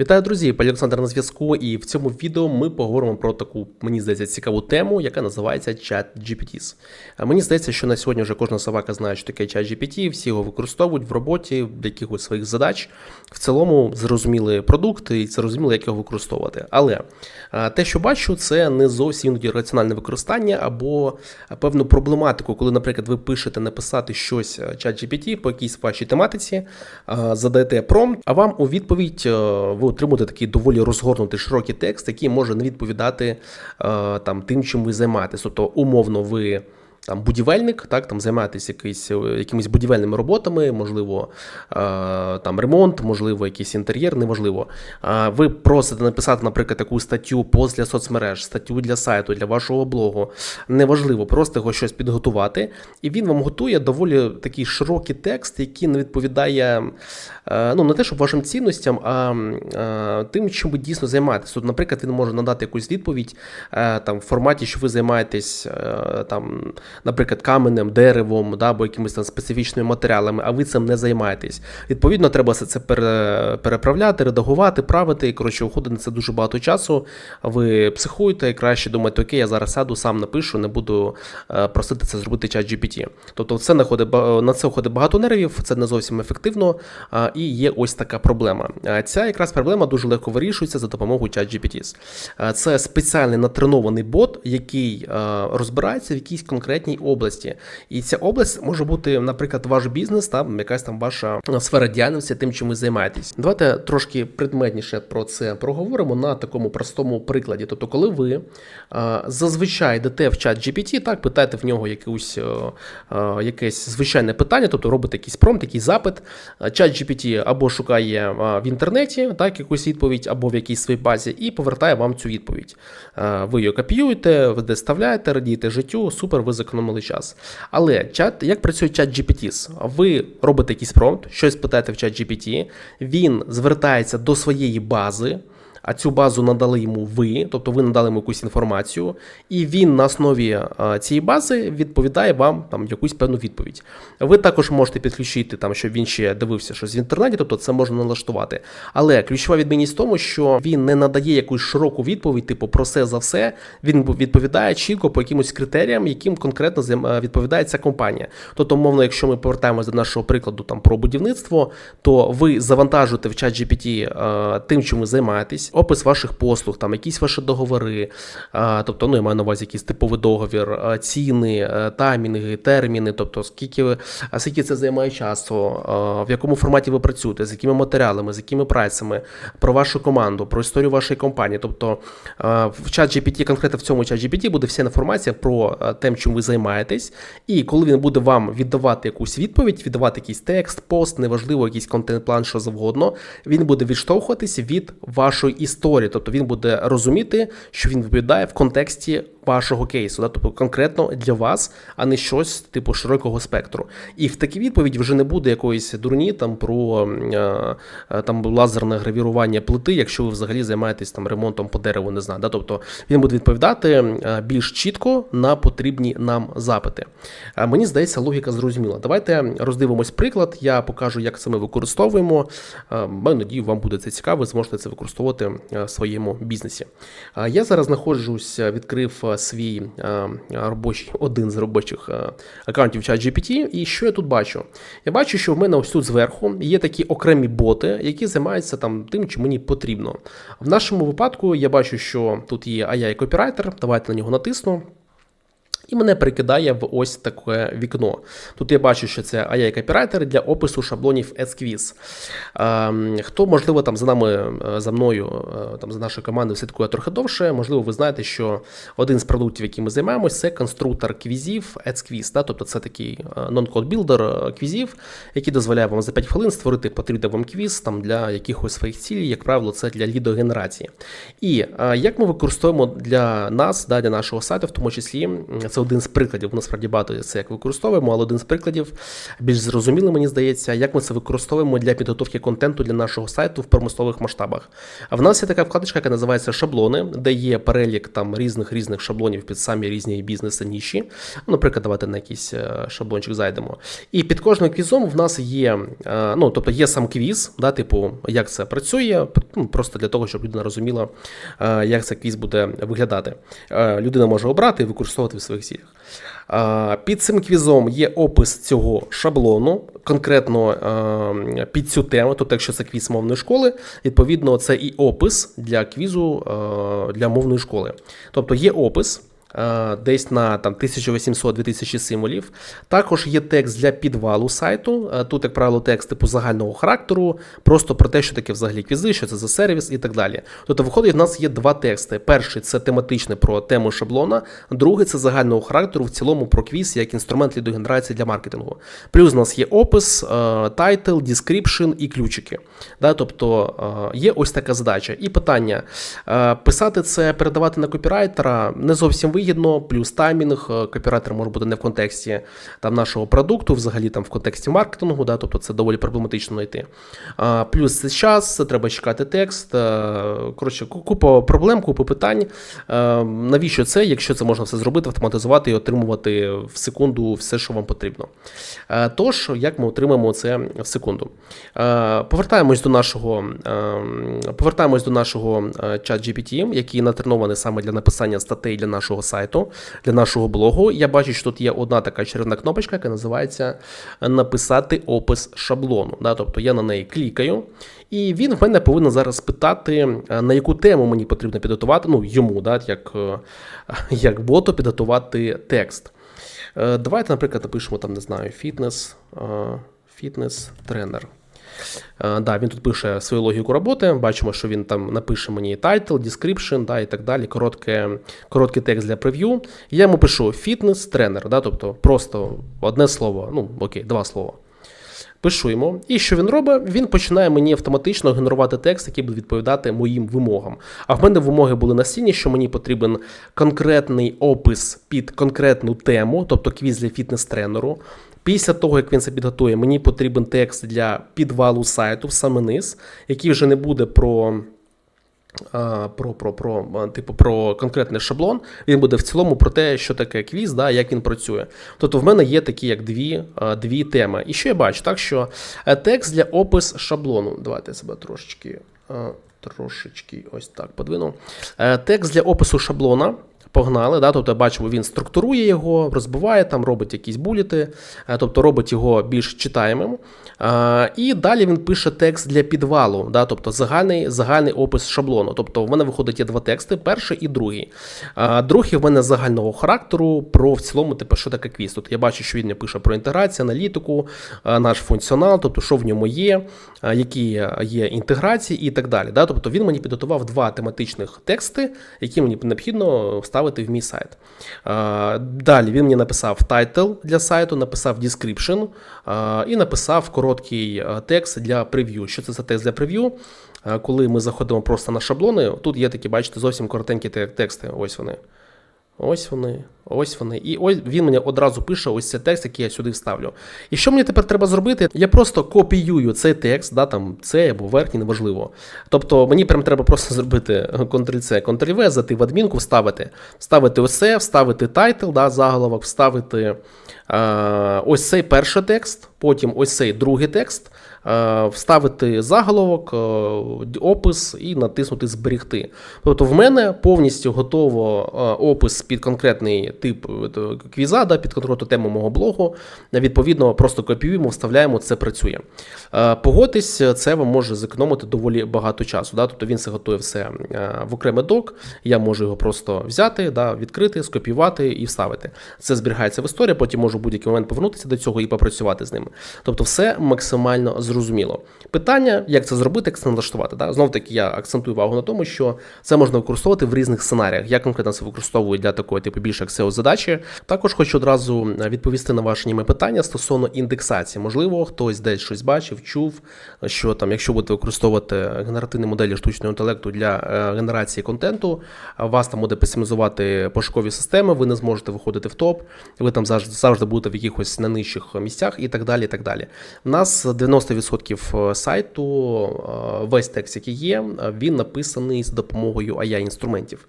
Вітаю, друзі! Пані Олександр на зв'язку, і в цьому відео ми поговоримо про таку, мені здається, цікаву тему, яка називається Chat GPTs. Мені здається, що на сьогодні вже кожна собака знає, що таке Chat GPT, всі його використовують в роботі для якихось своїх задач. В цілому зрозуміли продукт і зрозуміло, як його використовувати. Але те, що бачу, це не зовсім іноді раціональне використання або певну проблематику, коли, наприклад, ви пишете написати щось а, Chat GPT по якійсь вашій тематиці, задаєте промпт, а вам у відповідь е, ви отримуєте такий доволі розгорнутий широкий текст, який може не відповідати е, там тим, чим ви займаєтесь. Тобто, умовно, ви. Там будівельник, так там займаєтесь якийсь, е, якимись будівельними роботами, можливо, е, там ремонт, можливо, якийсь інтер'єр, неважливо. Ви просите написати, наприклад, таку статтю пост для соцмереж, статтю для сайту, для вашого блогу. Неважливо, просто його щось підготувати. І він вам готує доволі такий широкий текст, який не відповідає е, ну, не те, щоб вашим цінностям, а тим, чим ви дійсно займаєтесь. Тут, наприклад, він може надати якусь відповідь там в форматі, що ви займаєтесь там наприклад, каменем, деревом да, або якимись там специфічними матеріалами, а ви цим не займаєтесь. Відповідно, треба все це переправляти, редагувати, правити. І коротше, уходить на це дуже багато часу. Ви психуєте і краще думаєте, окей, я зараз сяду, сам напишу, не буду е, просити це зробити чат GPT. Тобто, це на це входить багато нервів, це не зовсім ефективно. І є ось така проблема. Ця якраз проблема дуже легко вирішується за допомогою чат GPT. Е, Це спеціальний натренований бот, який е, розбирається в якійсь конкретній області. І ця область може бути, наприклад, ваш бізнес, там якась там ваша сфера діяльності, тим, чим ви займаєтесь. Давайте трошки предметніше про це проговоримо на такому простому прикладі. Тобто, коли ви е, зазвичай йдете в чат GPT, так питаєте в нього якусь, е, е, якесь звичайне питання, тобто робите якийсь промпт, якийсь запит. Е, Чат GPT або шукає е, в інтернеті так, якусь відповідь, або в якійсь своїй базі, і повертає вам цю відповідь. Е, Ви її копіюєте, ви доставляєте, радієте життю, супер, ви зекономили час. Але чат, як працює чат GPT? Ви робите якийсь промпт, щось питаєте в чат GPT, він звертається до своєї бази. А цю базу надали йому ви, тобто ви надали йому якусь інформацію, і він на основі а, цієї бази відповідає вам там якусь певну відповідь. Ви також можете підключити там, щоб він ще дивився щось в інтернеті, тобто це можна налаштувати. Але ключова відмінність в тому, що він не надає якусь широку відповідь, типу про все за все. Він відповідає чітко по якимось критеріям, яким конкретно займ- відповідає ця компанія. Тобто, умовно, якщо ми повертаємося до нашого прикладу там про будівництво, то ви завантажуєте в чат GPT е, тим, чим ви займаєтесь, опис ваших послуг, там якісь ваші договори, е, тобто, ну я маю на увазі якийсь типовий договір, е, ціни, е, таймінги, терміни, тобто скільки ви, скільки це займає часу, в якому форматі ви працюєте, з якими матеріалами, з якими прайсами, про вашу команду, про історію вашої компанії. Тобто в чат GPT, конкретно в цьому чат GPT буде вся інформація про те, чим ви займаєтесь, і коли він буде вам віддавати якусь відповідь, віддавати якийсь текст, пост, неважливо, якийсь контент-план, що завгодно, він буде відштовхуватися від вашої історії, тобто він буде розуміти, що він відповідає в контексті вашого кейсу, да? тобто конкретно для вас, а не щось типу широкого спектру. І в такій відповіді вже не буде якоїсь дурні там про там лазерне гравірування плити, якщо ви взагалі займаєтесь там ремонтом по дереву, не знаю. Да? Тобто він буде відповідати більш чітко на потрібні нам запити. Мені здається, логіка зрозуміла. Давайте роздивимось приклад. Я покажу, як це ми використовуємо. Маю надію, вам буде це цікаво, ви зможете це використовувати е, в своєму бізнесі. Я зараз знаходжусь, відкрив свій е, робочий один з робочих е, аккаунтів ChatGPT. І що я тут бачу? Я бачу, що в мене ось тут зверху є такі окремі боти, які займаються там тим, що мені потрібно. В нашому випадку я бачу, що тут є AI копірайтер. Давайте на нього натисну. І мене перекидає в ось таке вікно. Тут я бачу, що це AI копірайтер для опису шаблонів SQuiz. Ем, Хто, можливо, там за нами, е, за мною, е, там за нашою командою слідкує трохи довше, можливо, ви знаєте, що один з продуктів, яким ми займаємося, це конструктор квізів AdsQuiz. Да? Тобто це такий е, non-code builder квізів, який дозволяє вам за 5 хвилин створити потрібний вам квіз там, для якихось своїх цілей, як правило, це для лідогенерації. І е, як ми використовуємо для нас, да, для нашого сайту, в тому числі це один з прикладів. Насправді багато це як використовуємо, але один з прикладів більш зрозумілий, мені здається, як ми це використовуємо для підготовки контенту для нашого сайту в промислових масштабах. А в нас є така вкладочка, яка називається шаблони, де є перелік там різних різних шаблонів під самі різні бізнеси ніші. Ну, Наприклад, давайте на якийсь е, шаблончик зайдемо. І під кожним квізом в нас є, е, ну тобто є сам квіз, да, типу, як це працює, ну, просто для того, щоб людина розуміла, е, як цей квіз буде виглядати. Людина може обрати і використовувати в своїх Е, Під цим квізом є опис цього шаблону, конкретно під цю тему. Тобто, якщо це квіз мовної школи, відповідно, це і опис для квізу для мовної школи. Тобто є опис. Е, Десь на там 1800-2000 символів. Також є текст для підвалу сайту. Е, Тут, як правило, текст типу загального характеру, просто про те, що таке взагалі квізи, що це за сервіс і так далі. Тобто, виходить, в нас є два тексти. Перший це тематичний про тему шаблона, другий це загального характеру в цілому про квіз як інструмент лідогенерації для маркетингу. Плюс у нас є опис, тайтл, description і ключики. Тобто е, є ось така задача. І питання: е, писати це, передавати на копірайтера не зовсім вигідно, плюс таймінг. е, Копірайтер може бути не в контексті там, нашого продукту, взагалі там в контексті маркетингу, да, тобто це доволі проблематично знайти. Плюс це час, треба чекати текст. е, Коротше, ку- купа проблем, купа питань. Е, Навіщо це, якщо це можна все зробити, автоматизувати і отримувати в секунду все, що вам потрібно. Тож, як ми отримаємо це в секунду? Повертаємось до нашого, повертаємось до нашого чат GPT, який натренований саме для написання статей для нашого сайту, для нашого блогу. Я бачу, що тут є одна така червона кнопочка, яка називається написати опис шаблону. Да? Тобто я на неї клікаю, і він в мене повинен зараз питати, е, на яку тему мені потрібно підготувати, ну йому, да, як, е, як боту підготувати текст. Е, Давайте, наприклад, напишемо там, не знаю, фітнес, фітнес-тренер. Е, Да, він тут пише свою логіку роботи. Бачимо, що він там напише мені тайтл, description, да, і так далі. Коротке, короткий текст для прев'ю. Я йому пишу фітнес-тренер, да, тобто просто одне слово, ну окей, два слова. Пишу йому, і що він робить? Він починає мені автоматично генерувати текст, який буде відповідати моїм вимогам. А в мене вимоги були настільні, що мені потрібен конкретний опис під конкретну тему, тобто квіз для фітнес-тренеру. Після того, як він це підготує, мені потрібен текст для підвалу сайту саме низ, який вже не буде про. Про, про, про, типу, про конкретний шаблон, він буде в цілому про те, що таке квіз, да, як він працює. Тобто в мене є такі як дві, дві теми. І що я бачу? Так що е, текст для опис шаблону. Давайте я себе трошечки, трошечки ось так подвину. Е, Текст для опису шаблона. Погнали, да? тобто бачимо, він структурує його, розбиває, там робить якісь буліти, е, тобто робить його більш читаємим. Е, І далі він пише текст для підвалу, да? тобто загальний, загальний опис шаблону. Тобто в мене виходить є два тексти: перший і другий. Е, Другий в мене загального характеру про в цілому, типу, що таке квіз. Тут я бачу, що він пише про інтеграцію, аналітику, наш функціонал, тобто що в ньому є, які є інтеграції і так далі. Да? Тобто він мені підготував два тематичних тексти, які мені необхідно вставити в мій сайт. Е, Далі він мені написав тайтл для сайту, написав description е, і написав короткий е, текст для прев'ю. Що це за текст для прев'ю? Коли ми заходимо просто на шаблони, тут є такі, бачите, зовсім коротенькі тексти. Ось вони. Ось вони, ось вони. І ось він мені одразу пише ось цей текст, який я сюди вставлю. І що мені тепер треба зробити? Я просто копіюю цей текст, да, там цей або верхній, неважливо. Тобто мені прям треба просто зробити Ctrl-C, Ctrl-V, зайти в адмінку, вставити. Вставити ось це, вставити тайтл, да, заголовок, вставити е, ось цей перший текст, потім ось цей другий текст. Е, Вставити заголовок, е, опис і натиснути Зберігти. Тобто в мене повністю готово е, опис під конкретний тип квіза, да, під конкретну тему мого блогу. Відповідно, просто копіюємо, вставляємо, це працює. Погодьтесь, це вам може зекономити доволі багато часу. Да? Тобто він це готує все в окремий док. Я можу його просто взяти, да, відкрити, скопіювати і вставити. Це зберігається в історії, потім можу в будь-який момент повернутися до цього і попрацювати з ним. Тобто, все максимально зрозуміло. Зрозуміло. Питання, як це зробити, як це налаштувати. Да? Знов таки я акцентую увагу на тому, що це можна використовувати в різних сценаріях. Я конкретно це використовую для такої типу більше SEO задачі. Також хочу одразу відповісти на ваші німи питання стосовно індексації. Можливо, хтось десь щось бачив, чув, що там, якщо будете використовувати генеративні моделі штучного інтелекту для е, генерації контенту, вас там буде песимізувати пошукові системи, ви не зможете виходити в топ, ви там завжди завжди будете в якихось на нижчих місцях і так далі. І так далі. У нас 90% сайту, е, весь текст, який є, він написаний з допомогою AI інструментів.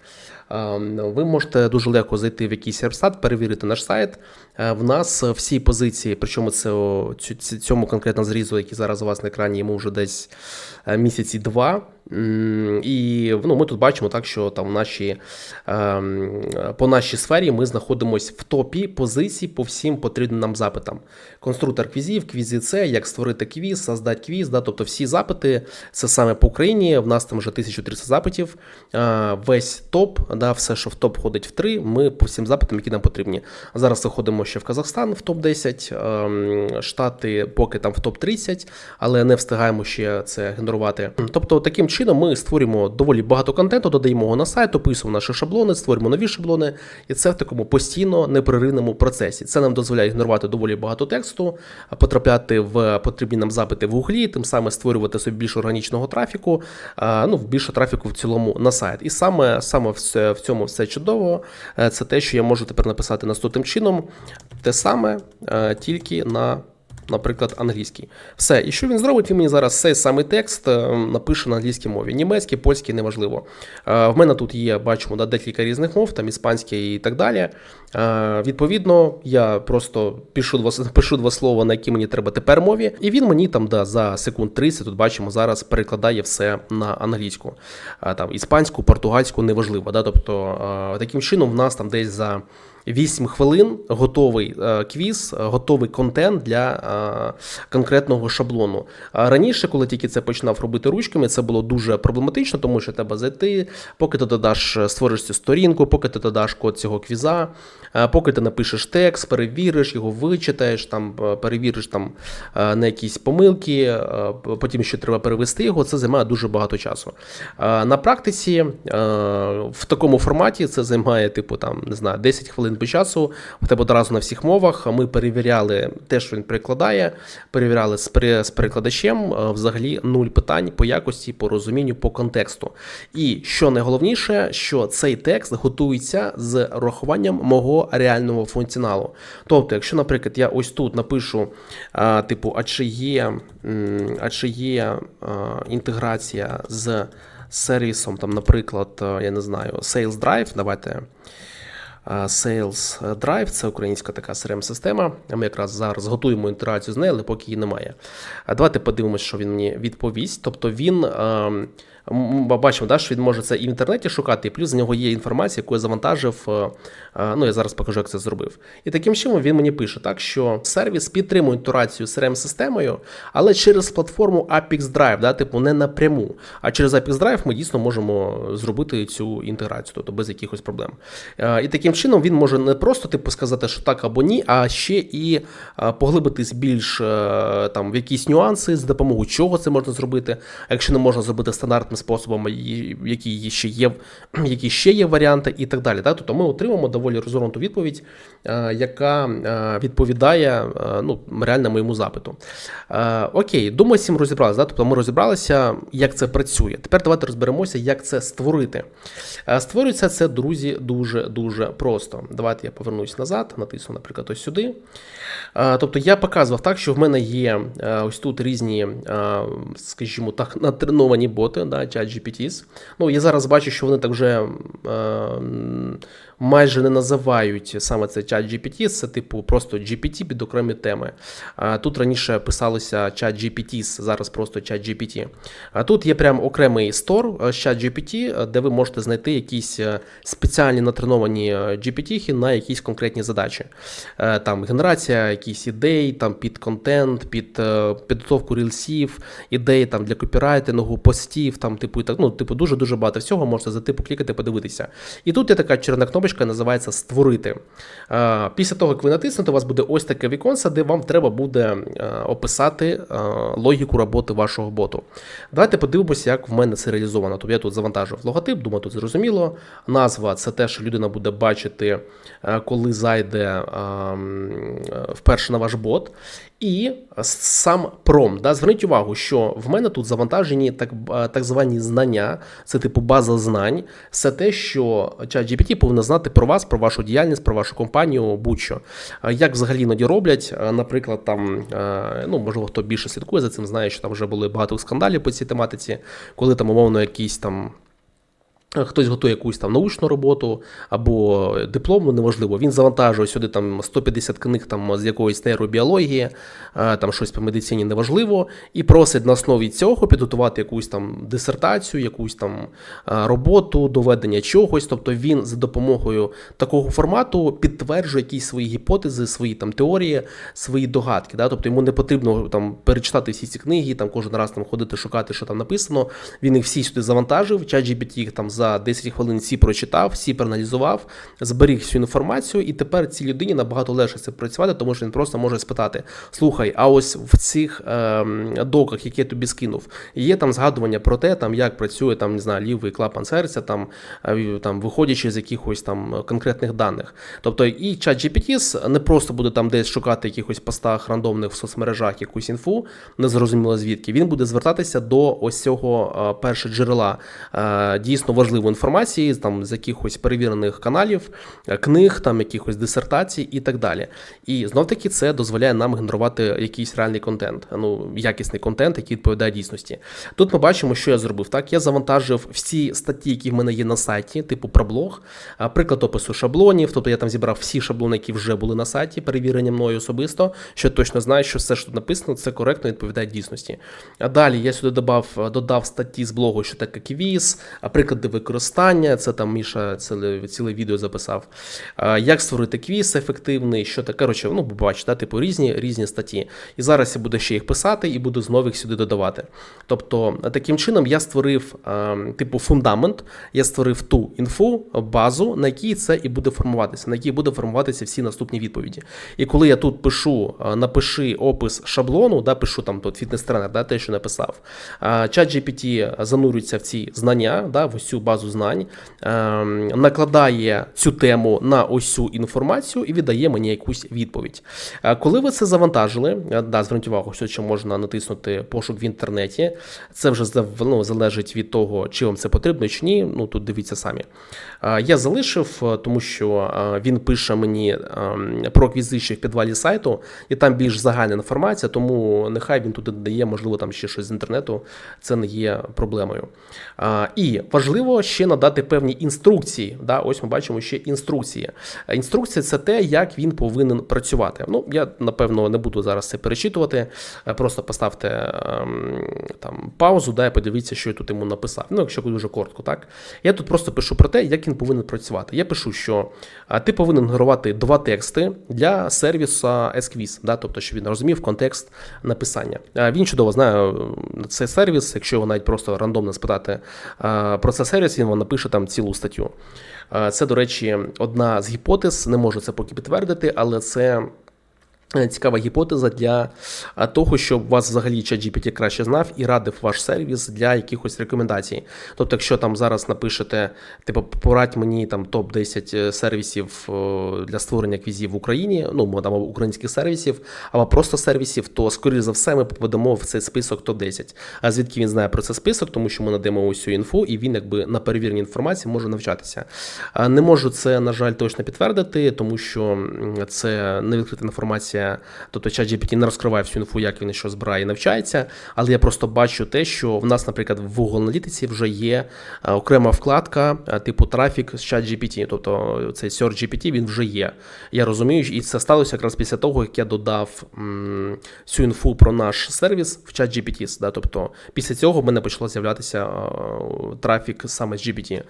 Е, Ви можете дуже легко зайти в якийсь сервстат, перевірити наш сайт. Е, В нас всі позиції, причому це цьому конкретно зрізу, який зараз у вас на екрані, йому вже десь е, місяці два. І ну, ми тут бачимо так, що там наші, ем, по нашій сфері ми знаходимося в топі позицій по всім потрібним нам запитам. Конструктор квізів, квізі це, як створити квіз, создати квіз, да, тобто всі запити, це саме по Україні. В нас там вже 1300 запитів. Е, Весь топ, да, все, що в топ входить в 3, ми по всім запитам, які нам потрібні. Зараз заходимо ще в Казахстан в топ 10, ем, Штати поки там в топ 30, але не встигаємо ще це генерувати. Тобто, таким чином ми створюємо доволі багато контенту, додаємо його на сайт, описуємо наші шаблони, створюємо нові шаблони, і це в такому постійно непреривному процесі. Це нам дозволяє генерувати доволі багато тексту, потрапляти в потрібні нам запити в гуглі, тим самим створювати собі більш органічного трафіку, ну більше трафіку в цілому на сайт. І саме саме все в цьому все чудово. Е, Це те, що я можу тепер написати наступним чином. Те саме, е, тільки на. Наприклад, англійський. Все, і що він зробить? Він мені зараз цей самий текст е, напише на англійській мові. Німецький, польський, неважливо. Е, В мене тут є, бачимо, да, декілька різних мов, там іспанський і так далі. Е, Відповідно, я просто пишу два, пишу два слова, на які мені треба тепер мові, і він мені там да, за секунд 30, тут бачимо, зараз перекладає все на англійську. Там іспанську, португальську, неважливо. Да? Тобто, таким чином, в нас там десь за. 8 хвилин готовий е, квіз, е, готовий контент для е, конкретного шаблону. Раніше, коли тільки це починав робити ручками, це було дуже проблематично, тому що треба зайти, поки ти додаш, створиш цю сторінку, поки ти додаш код цього квіза, поки ти напишеш текст, перевіриш його, вичитаєш, там перевіриш там на якісь помилки, потім ще треба перевести його. Це займає дуже багато часу. На практиці в такому форматі це займає, типу, там не знаю, 10 хвилин по часу. В тебе одразу на всіх мовах. Ми перевіряли те, що він перекладає, перевіряли з, пере- з перекладачем. е, Взагалі нуль питань по якості, по розумінню, по контексту. І що найголовніше, що цей текст готується з урахуванням мого реального функціоналу. Тобто, якщо, наприклад, я ось тут напишу, а, типу, а чи є, а чи є а, інтеграція з сервісом, там, наприклад, е, я не знаю, Sales Drive, давайте. Sales Drive, це українська така CRM-система. Ми якраз зараз готуємо інтерацію з нею, але поки її немає. Давайте подивимося, що він мені відповість. Тобто він. Бачимо, да, що він може це і в інтернеті шукати, і плюс з нього є інформація, яку я завантажив. Ну, я зараз покажу, як це зробив. І таким чином він мені пише, так, що сервіс підтримує інтеграцію з CRM-системою, але через платформу Apex Drive, да, типу не напряму. А через Apex Drive ми дійсно можемо зробити цю інтеграцію, тобто без якихось проблем. І таким чином він може не просто типу сказати, що так або ні, а ще і е, поглибитись більш е, там в якісь нюанси з допомогою чого це можна зробити. Якщо не можна зробити стандартним способом, які ще є, які ще є варіанти, і так далі. Да? Тобто ми отримаємо доволі розгорнуту відповідь, е, яка відповідає ну, реально моєму запиту. Окей, думаю, цим розібралися. Тобто ми розібралися, як це працює. Тепер давайте розберемося, як це створити. Створюється це, друзі, дуже-дуже просто. Давайте я повернусь назад, натисну, наприклад, ось сюди. Е, Тобто я показував так, що в мене є е, ось тут різні, е, скажімо так, натреновані боти, да, ChatGPTs. Ну, я зараз бачу, що вони так вже майже не називають саме це ChatGPT, це типу просто GPT під окремі теми. Тут раніше писалося ChatGPTs, зараз просто ChatGPT. А тут є прям окремий стор е, з ChatGPT, е, де ви можете знайти якісь е, спеціальні натреновані GPT на якісь конкретні задачі. Там генерація якихось ідей, там під контент, під підготовку рілсів, ідеї там для копірайтингу, постів, там типу, і так, ну, типу, дуже дуже багато всього можете зайти, поклікати, подивитися. І тут є така червона кнопочка, називається Створити. Е, Після того, як ви натиснете, у вас буде ось таке віконце, де вам треба буде е, описати е, логіку роботи вашого боту. Давайте подивимося, як в мене це реалізовано. Тобто я тут завантажив логотип, думаю, тут зрозуміло. Назва це те, що людина буде бачити, коли зайде вперше на ваш бот. І сам пром. Да, зверніть увагу, що в мене тут завантажені так, е, так звані знання, це типу база знань, все те, що ChatGPT повинен знати про вас, про вашу діяльність, про вашу компанію, будь-що. Е, Як взагалі іноді роблять, Е, наприклад, там, ну можливо, хто більше слідкує за цим, знає, що там вже були багато скандалів по цій тематиці, коли там умовно якісь там. Хтось готує якусь там научну роботу або дипломну, неважливо. Він завантажує сюди там 150 книг там з якоїсь нейробіології, там щось по медицині неважливо, і просить на основі цього підготувати якусь там дисертацію, якусь там роботу, доведення чогось. Тобто він за допомогою такого формату підтверджує якісь свої гіпотези, свої там теорії, свої догадки. Да? Тобто йому не потрібно там перечитати всі ці книги, там кожен раз там ходити, шукати, що там написано. Він їх всі сюди завантажив, ChatGPT їх там за 10 хвилин всі прочитав, всі проаналізував, зберіг всю інформацію, і тепер цій людині набагато легше це працювати, тому що він просто може спитати: слухай, а ось в цих ем, доках, які я тобі скинув, є там згадування про те, там як працює там, не знаю, лівий клапан серця, там, е, там виходячи з якихось там конкретних даних. Тобто і ChatGPT не просто буде там десь шукати якихось постах рандомних в соцмережах якусь інфу, незрозуміло звідки. Він буде звертатися до ось цього е, перше джерела е, дійсно важливої інформації, там з якихось перевірених каналів, е, книг, там якихось дисертацій і так далі. І знов таки це дозволяє нам генерувати якийсь реальний контент, ну якісний контент, який відповідає дійсності. Тут ми бачимо, що я зробив. Так, я завантажив всі статті, які в мене є на сайті, типу про блог, приклад опису шаблонів. Тобто я там зібрав всі шаблони, які вже були на сайті, перевірені мною особисто, що точно знаю, що все, що тут написано, це коректно відповідає дійсності. А далі я сюди додав, додав статті з блогу, що таке квіз, приклади використання. Це там Міша ціле, ціле відео записав. Як створити квіз ефективний, що таке. Коротше, ну, бачите, типу різні різні статті. І зараз я буду ще їх писати і буду знову їх сюди додавати. Тобто, таким чином я створив типу фундамент, я створив ту інфу, базу, на якій це і буде формуватися, на якій буде формуватися всі наступні відповіді. І коли я тут пишу, напиши опис шаблону, да, пишу там тут фітнес-тренер, да, те, що написав. Чат GPT занурюється в ці знання, да, в цю базу знань, ем, накладає цю тему на ось цю інформацію і віддає мені якусь відповідь. Е, Коли ви це завантажили, е, да, зверніть увагу, що можна натиснути пошук в інтернеті. Це вже ну, залежить від того, чи вам це потрібно, чи ні. Ну тут дивіться самі. Е, Я залишив, тому що він пише мені ем, про аквізицію в підвалі сайту, і там більш загальна інформація, тому нехай він туди додає, можливо, там ще щось з інтернету. Це не є проблемою. І важливо ще надати певні інструкції. Да, Ось ми бачимо ще інструкції. Е, Інструкція це те, як він повинен працювати. Ну, я напевно не буду зараз це перечитувати. Е, Просто поставте ем, там паузу, да, і подивіться, що я тут йому написав. Ну, якщо дуже коротко, так. Я тут просто пишу про те, як він повинен працювати. Я пишу, що ти повинен генерувати два тексти для сервісу SQuiz, да, тобто, щоб він розумів контекст написання. Він чудово знає е, цей сервіс, якщо його навіть просто рандомно спитати про цей сервіс, він вам напише там цілу статтю. Це, до речі, одна з гіпотез, не можу це поки підтвердити, але це. Е, Цікава гіпотеза для того, щоб вас взагалі ChatGPT краще знав і радив ваш сервіс для якихось рекомендацій. Тобто, якщо там зараз напишете, типу, порадь мені там топ-10 сервісів е, для створення квізів в Україні, ну там українських сервісів, або просто сервісів, то скоріш за все ми попадемо в цей список топ-10. А звідки він знає про цей список? Тому що ми надаємо цю інфу, і він якби на перевіреній інформації може навчатися. Не можу це, на жаль, точно підтвердити, тому що це не відкрита інформація. Тобто ChatGPT не розкриває всю інфу, як він що збирає і навчається. Але я просто бачу те, що в нас, наприклад, в Google аналітиці вже є е, окрема вкладка е, типу трафік з ChatGPT. Тобто цей Search GPT він вже є. Я розумію, і це сталося якраз після того, як я додав цю інфу про наш сервіс в ChatGPT. Да? Тобто після цього в мене почало з'являтися е, трафік саме з GPT.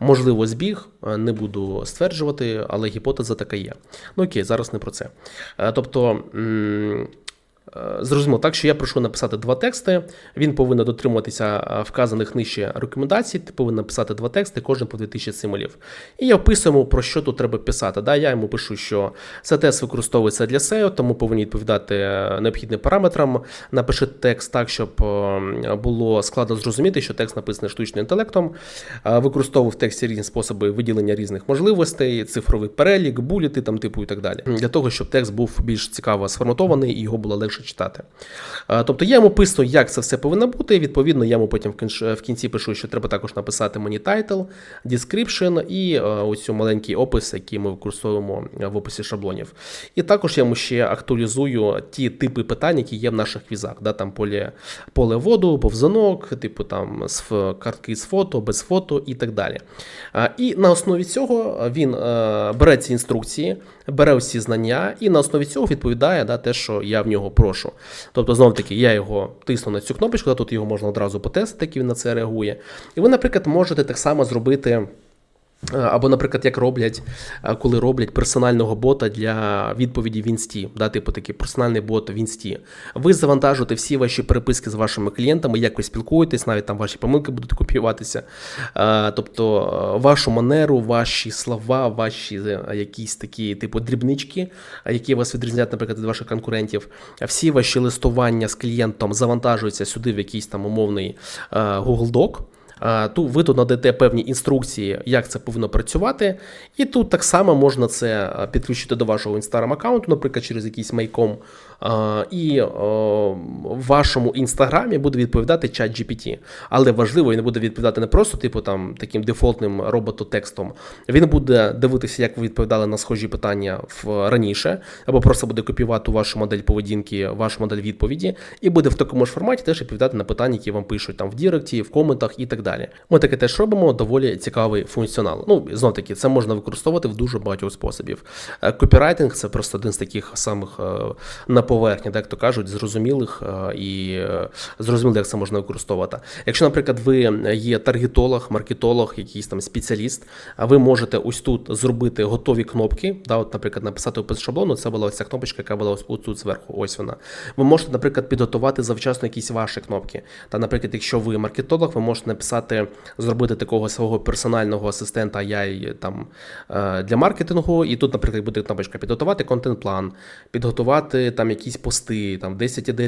Можливо, збіг, не буду стверджувати, але гіпотеза така є. Ну окей, зараз не про це. Е, Тобто. Е, Зрозуміло, так що я прошу написати два тексти. Він повинен дотримуватися е, вказаних нижче рекомендацій. Ти повинен написати два тексти, кожен по 2000 символів. І я вписуємо, про що тут треба писати. Да, я йому пишу, що цей тест використовується для SEO, тому повинні відповідати е, необхідним параметрам. Напиши текст так, щоб було складно зрозуміти, що текст написаний штучним інтелектом. Використовую в тексті різні способи виділення різних можливостей, цифровий перелік, буліти там типу і так далі. Для того, щоб текст був більш цікаво сформатований і його було легше читати. Е, Тобто я йому писну, як це все повинно бути. Відповідно, я йому потім в кінці пишу, що треба також написати мені тайтл, description і е, ось маленький опис, який ми використовуємо е, в описі шаблонів. І також я йому ще актуалізую ті типи питань, які є в наших квізах. Да, там поле, поле воду, повзанок, типу там з картки з фото, без фото і так далі. І на основі цього він бере ці інструкції, бере усі знання, і на основі цього відповідає да, те, що я в нього прошу. Тобто, знов таки, я його тисну на цю кнопочку, да, тут його можна одразу потестити, як він на це реагує. І ви, наприклад, можете так само зробити. Е, Або, наприклад, як роблять, е, коли роблять персонального бота для відповіді в інсті, да, типу такий персональний бот в інсті. Ви завантажуєте всі ваші переписки з вашими клієнтами, як ви спілкуєтесь, навіть там ваші помилки будуть копіюватися. Е, Тобто вашу манеру, ваші слова, ваші якісь такі, типу, дрібнички, які вас відрізняють, наприклад, від ваших конкурентів. Всі ваші листування з клієнтом завантажуються сюди в якийсь там умовний Google Doc. А, Тут ви тут надаєте певні інструкції, як це повинно працювати, і тут так само можна це підключити до вашого Instagram аккаунту, наприклад, через якийсь майком. І в вашому інстаграмі буде відповідати чат GPT. Але важливо, він буде відповідати не просто типу там таким дефолтним робототекстом. Він буде дивитися, як ви відповідали на схожі питання в раніше, або просто буде копіювати вашу модель поведінки, вашу модель відповіді, і буде в такому ж форматі теж відповідати на питання, які вам пишуть там в Діректі, в коментах і так далі. Ми таке теж робимо, доволі цікавий функціонал. Ну, знов таки, це можна використовувати в дуже багатьох способів. Е, Копірайтинг це просто один з таких самих е, на поверхні, так то кажуть, зрозумілих е, і зрозуміло, як це можна використовувати. Якщо, наприклад, ви є таргетолог, маркетолог, якийсь там спеціаліст, а ви можете ось тут зробити готові кнопки. Да, от, наприклад, написати опис шаблону, це була ось ця кнопочка, яка була ось тут зверху. Ось вона. Ви можете, наприклад, підготувати завчасно якісь ваші кнопки. Та, наприклад, якщо ви маркетолог, ви можете написати, зробити такого свого персонального асистента AI там е, для маркетингу. І тут, наприклад, буде кнопочка підготувати контент-план, підготувати там якісь пости, там 10 ідей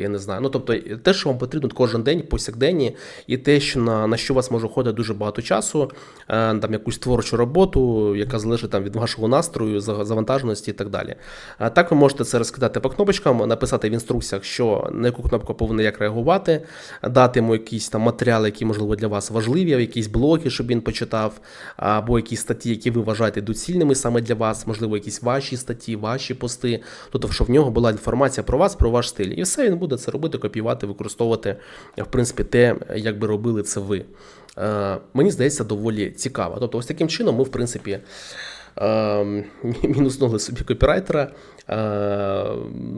я не знаю. Ну тобто, те, що вам потрібно кожен день, повсякденні, і те, що на, на що у вас може ходити дуже багато часу, е, там якусь творчу роботу, яка залежить там від вашого настрою, завантаженості і так далі. Так ви можете це розкидати по кнопочкам, написати в інструкціях, що на яку кнопку повинен як реагувати, дати йому якісь там матеріали, які можливо для вас важливі, якісь блоги, щоб він почитав, або якісь статті, які ви вважаєте доцільними саме для вас, можливо, якісь ваші статті, ваші пости, тобто, щоб в нього була інформація про вас, про ваш стиль. І все він буде це робити, копіювати, використовувати, в принципі, те, як би робили це ви. Е, Мені здається, доволі цікаво. Тобто, ось таким чином ми, в принципі. Е, Мінуснули собі копірайтера, е,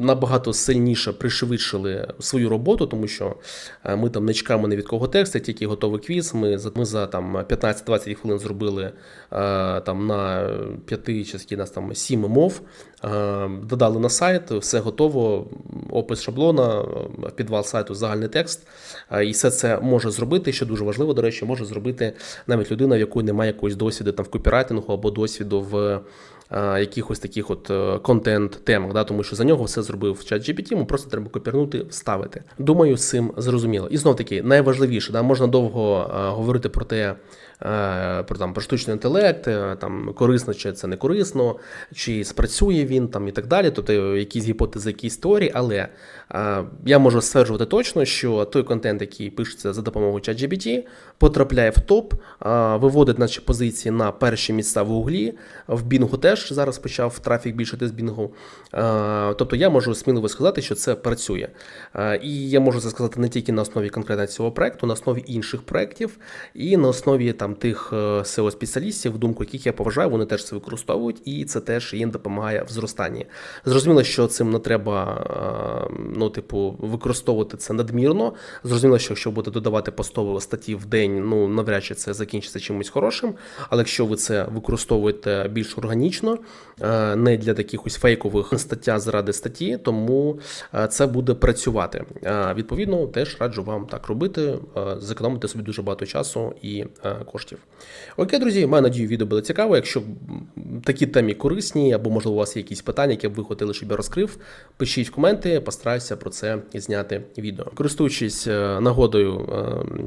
набагато сильніше пришвидшили свою роботу, тому що е, ми там не чекаємо ні від кого тексти, тільки готовий квіз. Ми за ми за там 15-20 хвилин зробили е, там на п'яти чи нас там сім мов. Додали на сайт, все готово. Опис шаблона, підвал сайту, загальний текст. І все це може зробити, що дуже важливо, до речі, може зробити навіть людина, в якої немає якогось досвіду там в копірайтингу або досвіду в е, якихось таких от е, контент-темах, да, тому що за нього все зробив чат GPT, йому просто треба копірнути, вставити. Думаю, з цим зрозуміло. І знов таки, найважливіше, да, можна довго е, говорити про те, про там про штучний інтелект, е, там корисно чи це не корисно, чи спрацює він там і так далі. Тобто якісь гіпотези, якісь теорії, але е, я можу стверджувати точно, що той контент, який пишеться за допомогою ChatGPT, потрапляє в топ, е, виводить наші позиції на перші місця в Гуглі, в Бінгу теж зараз почав трафік більше з Бінгу. Е, Тобто я можу сміливо сказати, що це працює. Е, І я можу це сказати не тільки на основі конкретно цього проекту, на основі інших проєктів і на основі там тих SEO-спеціалістів, думку яких я поважаю, вони теж це використовують, і це теж їм допомагає в зростанні. Зрозуміло, що цим не треба, е, ну, типу, використовувати це надмірно. Зрозуміло, що якщо буде додавати постові статті в день, ну навряд чи це закінчиться чимось хорошим. Але якщо ви це використовуєте більш органічно, е, не для таких фейкових стаття заради статті, тому е, це буде працювати. Е, Відповідно, теж раджу вам так робити, е, зекономити собі дуже багато часу і е, коштів. Окей, друзі, маю надію, відео було цікаво. Якщо такі темі корисні, або можливо у вас є якісь питання, які б ви хотіли, щоб я розкрив, пишіть в коменти, постараюся про це зняти відео. Користуючись е, нагодою,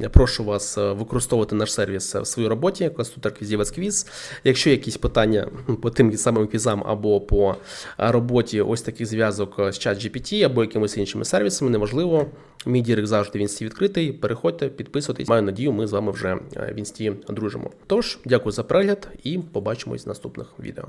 е, прошу вас е, використовувати наш сервіс в своїй роботі, конструктор квізів квіз. Якщо є якісь питання по тим самим квізам або по роботі ось таких зв'язок з ChatGPT або якимись іншими сервісами, неважливо. Мій дірек завжди в інсті відкритий. Переходьте, підписуйтесь. Маю надію, ми з вами вже в інсті дружимо. Тож, дякую за перегляд і побачимось в наступних відео.